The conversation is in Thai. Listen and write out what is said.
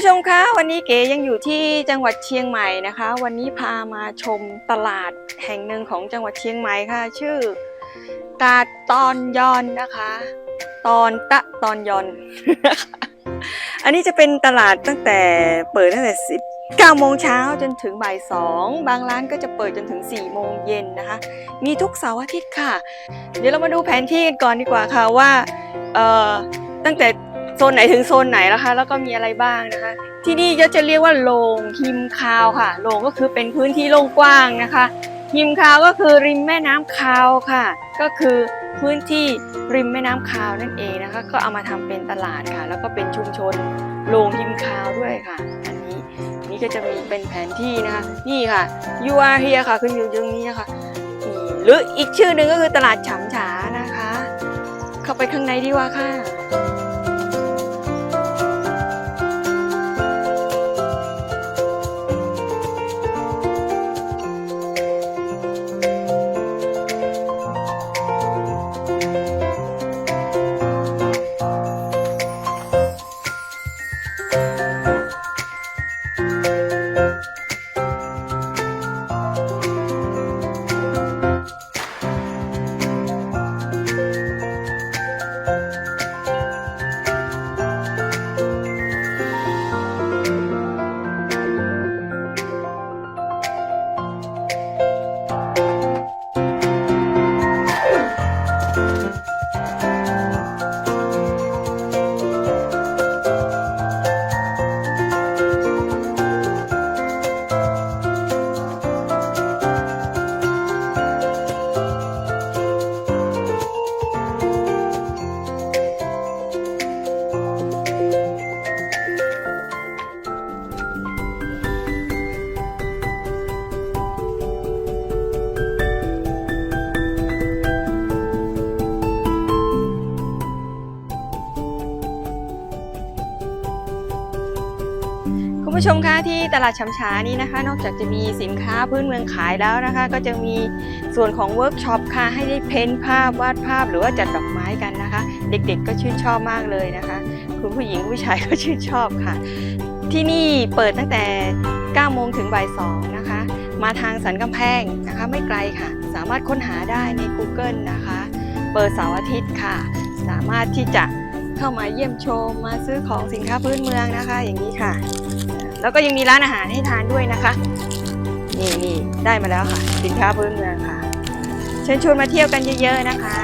ผู้ชมคะวันนี้เก๋ยังอยู่ที่จังหวัดเชียงใหม่นะคะ วันนี้พามาชมตลาดแห่งหนึ่งของจังหวัดเชียงใหม่ค่ะ ชื่อ ตาดตอนยอนนะคะ ตอนตะตอนยอน อันนี้จะเป็นตลาดตั้งแต่เปิดตั้งแต่10 9โมงเช้าจนถึงบ่าย2บางร้านก็จะเปิดจนถึง 4 โมงเย็นนะคะ มีทุกเสาร์อาทิตย์ค่ะ เดี๋ยวเรามาดูแผนที่กันก่อนดีกว่าค่ะว่าเอ่อตั้งแต่ โซนไหนถึงโซนไหนนะคะ แล้วก็มีอะไรบ้างนะคะ ที่นี่ก็จะเรียกว่าโรงหิมคาวค่ะโรงก็คือเป็นพื้นที่โล่งกว้างนะคะหิมคาวก็คือริมแม่น้ำคาวค่ะ ก็คือพื้นที่ริมแม่น้ำคาวนั่นเองนะคะ ก็เอามาทำเป็นตลาดค่ะ แล้วก็เป็นชุมชนโรงหิมคาวด้วยค่ะ อันนี้นี่ก็จะมีเป็นแผนที่นะคะ นี่ค่ะ you are here ค่ะขึ้นอยู่ตรงนี้นะคะหรืออีกชื่อหนึ่งก็คือตลาดฉำฉานะคะ เข้าไปข้างในดีกว่าค่ะ ผู้ชมคะที่ตลาดชำชานี้นะคะ นอกจากจะมีสินค้าพื้นเมืองขายแล้วนะคะ ก็จะมีส่วนของเวิร์กช็อปค่ะให้ได้เพ้นท์ภาพวาดภาพหรือว่าจัดดอกไม้กันนะคะ เด็กๆก็ชื่นชอบมากเลยนะคะ คุณผู้หญิงผู้ชายก็ชื่นชอบค่ะ ที่นี่เปิดตั้งแต่9โมงถึงบ่าย2นะคะ มาทางสันกำแพงนะคะ ไม่ไกลค่ะ สามารถค้นหาได้ใน Google นะคะ เปิดเสาร์อาทิตย์ค่ะ สามารถที่จะเข้ามาเยี่ยมชมมาซื้อของสินค้าพื้นเมืองนะคะ อย่างนี้ค่ะ แล้วก็ยังมีร้านอาหารให้ทานด้วยนะคะ นี่นี่ได้มาแล้วค่ะ สินค้าพื้นเมืองค่ะ เชิญชวนมาเที่ยวกันเยอะๆนะคะ